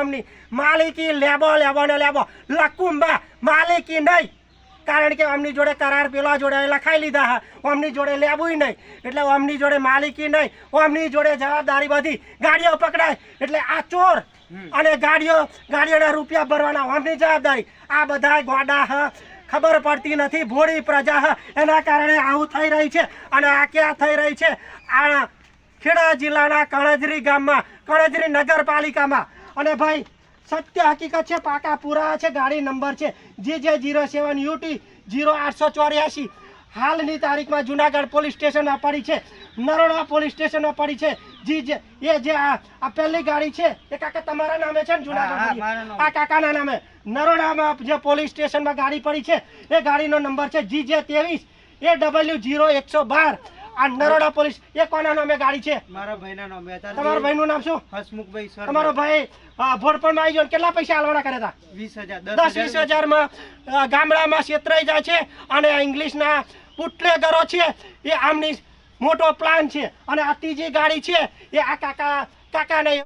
અમની માલિકી લેબો લેબો ને લેબો. લકુંબા માલિકી નહીં. કારણ કે અમની જોડે કરાર પેલા જોડે લખાઈ લીધા હા. અમની જોડે લેવું નહીં. એટલે અમની જોડે માલિકી નહીં. અમની જોડે જવાબદારી બધી ગાડીઓ પકડાય. એટલે આ ચોર અને ગાડીઓ ગાડીઓના રૂપિયા ભરવાના અમની જવાબદારી. આ બધા ગોડા હ. ખબર પડતી નથી ભોળી પ્રજા હ. એના કારણે આવું થઈ રહી છે અને આ ક્યાં થઈ રહી છે? આ ખેડા જિલ્લાના કણજરી ગામમાં કણજરી નગરપાલિકામાં અને ભાઈ સત્ય હકીકત છે પાકા પૂરા છે ગાડી નંબર છે. જે જે જીરો સેવન યુટી જીરો આઠસો ચોર્યાસી. હાલની તારીખમાં જુનાગઢ પોલીસ સ્ટેશનમાં પડી છે. નરોડા પોલીસ સ્ટેશનમાં પડી છે. જી જે એ જે આ પહેલી ગાડી છે એ કાકા તમારા નામે છે ને જુનાગઢ આ કાકાના નામે. નરોડામાં જે પોલીસ સ્ટેશનમાં ગાડી પડી છે એ ગાડીનો નંબર છે જી જે ત્રેવીસ એ ડબલ્યુ જીરો એકસો બાર. આ નરોડા પોલીસ એ કોના નામે ગાડી છે? મારા ભાઈના નામે. તમારા ભાઈનું નામ શું? હસમુખભાઈ સર તમારો ભાઈ અ, ભોળપણમાં આવી ગયો કેટલા પૈસા હાલવાના કર્યા હતા વીસ હજાર દસ વીસ હજારમાં ગામડામાં છેતરાઈ જાય છે અને ઇંગ્લિશના પુટલેગરો છે એ આમની મોટો પ્લાન છે. અને આ ત્રીજી ગાડી છે એ આ કાકા કાકાને